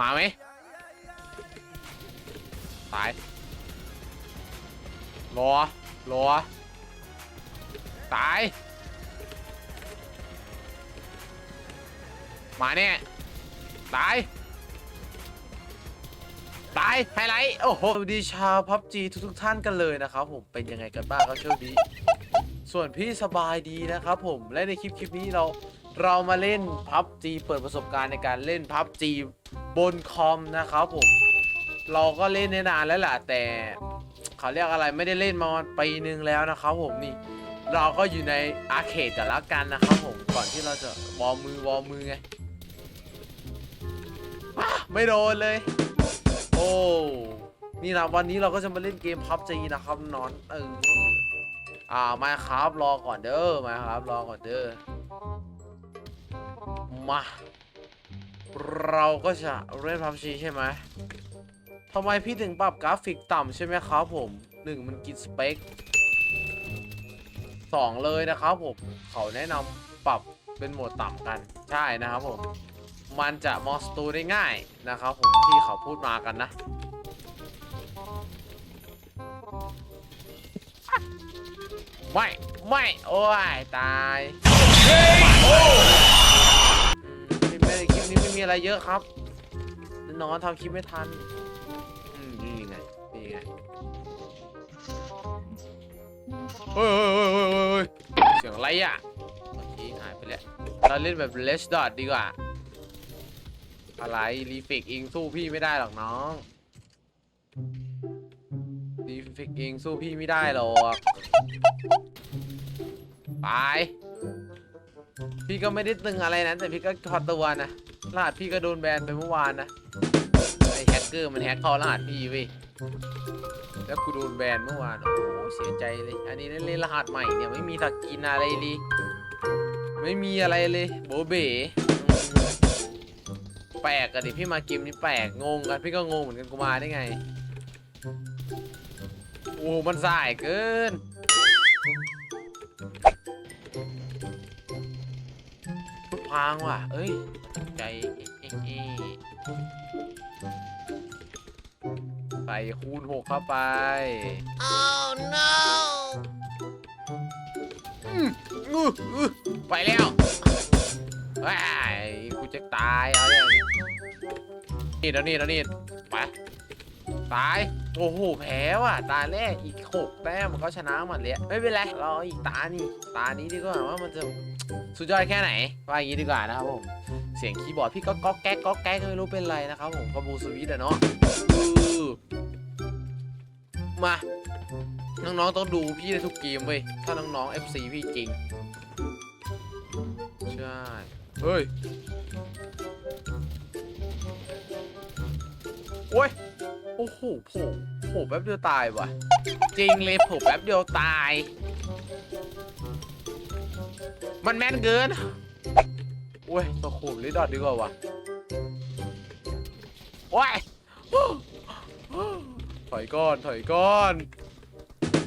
มาไหมตายรอรอตาย มาเนี่ยตาย ตาย ไฮไลท์ โอ้โห สวัสดีชาวพับจีทุกๆท่านกันเลยนะครับผม เป็นยังไงกันบ้างครับช่วงนี้ ส่วนพี่สบายดีนะครับผม และในคลิปคลิปนี้เราเรามาเล่นพับจีเปิดประสบการณ์ในการเล่นพับจี บนคอมนะครับผม เราก็เล่นในนานแล้วแหละแต่เขาเรียกอะไรไม่ได้เล่นมาปีนึงแล้วนะครับผมนี่ เราก็อยู่ในอาร์เคดกันแล้วกันนะครับผมก่อนที่เราจะวอร์มมือวอร์มมือไงไม่โดนเลย โอ้นี่นะวันนี้เราก็จะมาเล่นเกมพับจีนะครับนอนเอออ่ามาครับรอก่อนเด้อมาครับรอก่อนเด้อมา เราก็จะเล่นพับจีใช่ไหมทำไมพี่ถึงปรับกราฟิกต่ำใช่ไหมครับผมหนึ่งมันกินสเปคสองเลยนะครับผม เขาแนะนำปรับเป็นโหมดต่ำกัน ใช่นะครับผม มันจะมอสตูได้ง่ายนะครับผมที่เขาพูดมากันนะไม่ ไม่ โอ้ย ตาย ไม่ได้คลิปนี้ไม่มีอะไรเยอะครับน้องทำคลิปไม่ทันอืมนี่ไงนี่ไงเฮ้ยเฮ้ยเฮ้ยเฮ้ยเฮ้ยเฮ้ยเสียงอะไรอะเมื่อกี้หายไปแล้วเราเล่นแบบเลสดอทดีกว่า อะไรรีฟิกอิงสู้พี่ไม่ได้หรอกน้องรีฟิกอิงสู้พี่ไม่ได้หรอกไปพี่ก็ไม่ได้ตึงอะไรนะแต่พี่ก็ถอดตัวนะ รหัสพี่ก็โดนแบนไปเมื่อวานนะไอแฮกเกอร์มันแฮกเข้ารหัสพี่เว้ยแล้วกูโดนแบนเมื่อวานโอ้เสียใจเลย อันนี้เล่นเล่นรหัสใหม่เนี่ยไม่มีสกินอะไรเลยไม่มีอะไรเลยโบเบ๋แปลกอะดิพี่มาเกมนี้แปลกงงกันพี่ก็งงเหมือนกันกูมาได้ไงโอ้มันสายเกินพุดพางว่ะ เอ้ย ใจเอ๊ะเอ๊ะเอ๊ะใส่คูณหกเข้าไป Oh no! อืมอื้ออื้อไปแล้วว้ายกูจะตายเอาอย่างนี้นี่แล้วนี่แล้วนี่ไปตาย โอ้โห แพ้ว่ะ ตาแรกอีกหกแต้มมันก็ชนะหมดเลยไม่เป็นไรรออีกตานี่ ตานี้ดีกว่าว่ามันจะสุดยอดแค่ไหน ว่าอย่างนี้ดีกว่านะครับผม เสียงคีย์บอร์ดพี่ก็ก๊อกแก๊กก๊อกแก๊กไม่รู้เป็นไรนะครับผมก็บูสวิตอะเนาะมา น้องๆต้องดูพี่ในทุกเกมเว้ย ถ้าน้องๆ FC พี่จริง ใช่ เฮ้ย โอ้ย โอ้โหโผล่โผล่แป๊บเดียวตายว่ะ จริงเลยโผล่แป๊บเดียวตาย มันแม่นเกิน โอ้ยตัวขู่ลิดอดดีกว่าวะโอ้ยถอยก้อน ถอยก้อน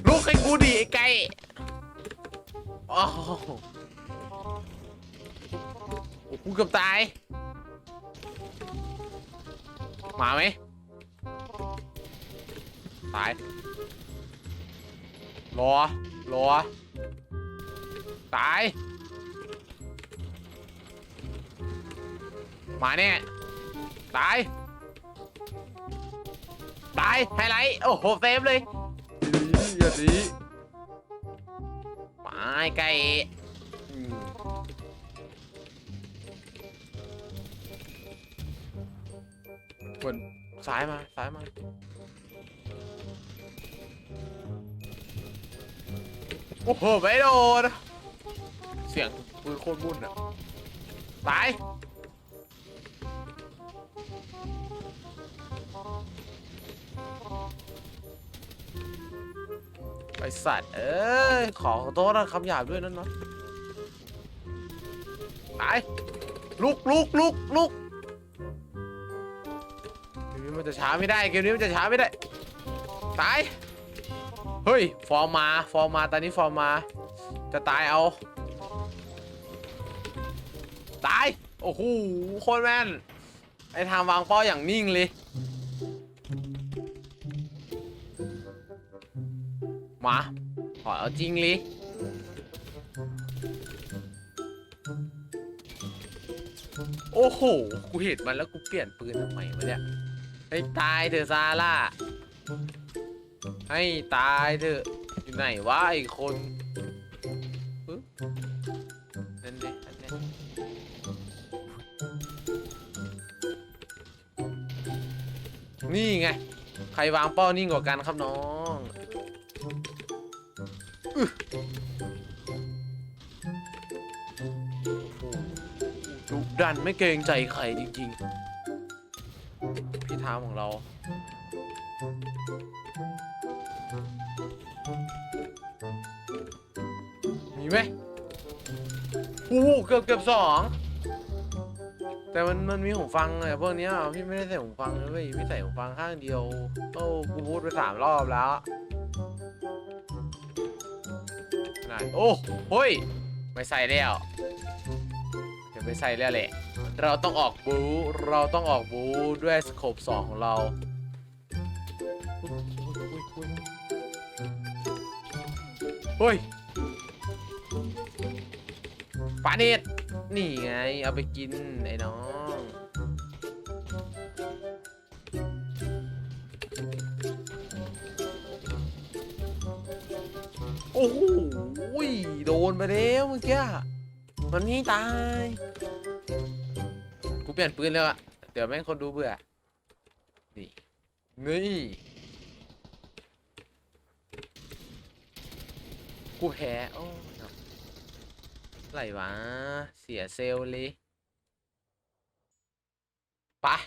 ลูกให้กูดิไอ้ไก่โอ้โหโอ้กูเกือบตาย มาไหมตาย รอ รอ ตาย มาเนี่ยตาย ตาย ไฮไลท์ โอ้โห เซฟเลยดีอย่าดีมาไอ้ไก่อืมเหมือนซ้ายมาซ้ายมา โอ้โห ไม่โดน เสียงปืนโคตรบุ่นอะตาย ไอสัตว์ เอ้ย ขอโทษนะคำหยาบด้วยนั่นเนาะตายลุกลุกลุกลุกเกมนี้มันจะช้าไม่ได้เกมนี้มันจะช้าไม่ได้ ตาย เฮ้ย ฟอร์มา ฟอร์มา ตอนนี้ฟอร์มา จะตายเอา ตาย โอ้โห โคตรแม่น ไอทางวางเป้าอย่างนิ่งเลย มาขอเอาจริงลยโอ้โห กูเห็นมันแล้วกูเปลี่ยนปืนทำไมวะเนี่ยให้ตายเถอะซาร่า ให้ตายเถอะ อยู่ไหนวะไอ้คนนั่นเลยนั่นเลยนี่ไง ใครวางเป้านิ่งกว่ากันครับน้อง ดุดันไม่เกรงใจใครจริงๆ พี่ท้ามของเรา มีไหมโอ้เกือบเกือบสอง แต่มันมันมีหูฟังไงพวกเนี้ยพี่ไม่ได้ใส่หูฟังเลยเว้ยพี่ใส่หูฟังข้างเดียว โอ้กูพูดไปสามรอบแล้ว ไหนโอ้เฮ้ยไม่ใส่แล้วเดี๋ยวไม่ใส่แล้วแหละ เราต้องออกบูเราต้องออกบูด้วยสโคปสองของเราเฮ้ยปลาเนตนี่ไง เอาไปกินไอ้น้อง อ้โหโดนไปแล้วเมื่อกี้มันนี่ตาย กูเปลี่ยนปืนแล้วอะเดี๋ยวแม่งคนดูเบื่อ นี่ นี่ กูแพ้โอ้เนาะอะไรวะ เสียเซลล์เลยไปะ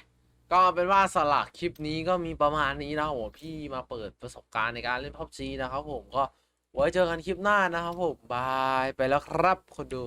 ก็เป็นว่าสลักคลิปนี้ก็มีประมาณนี้นะโหพี่มาเปิดประสบการณ์ในการเล่นพับจีนะครับผมก็ ไว้เจอกันคลิปหน้านะครับผมบายไปแล้วครับคนดู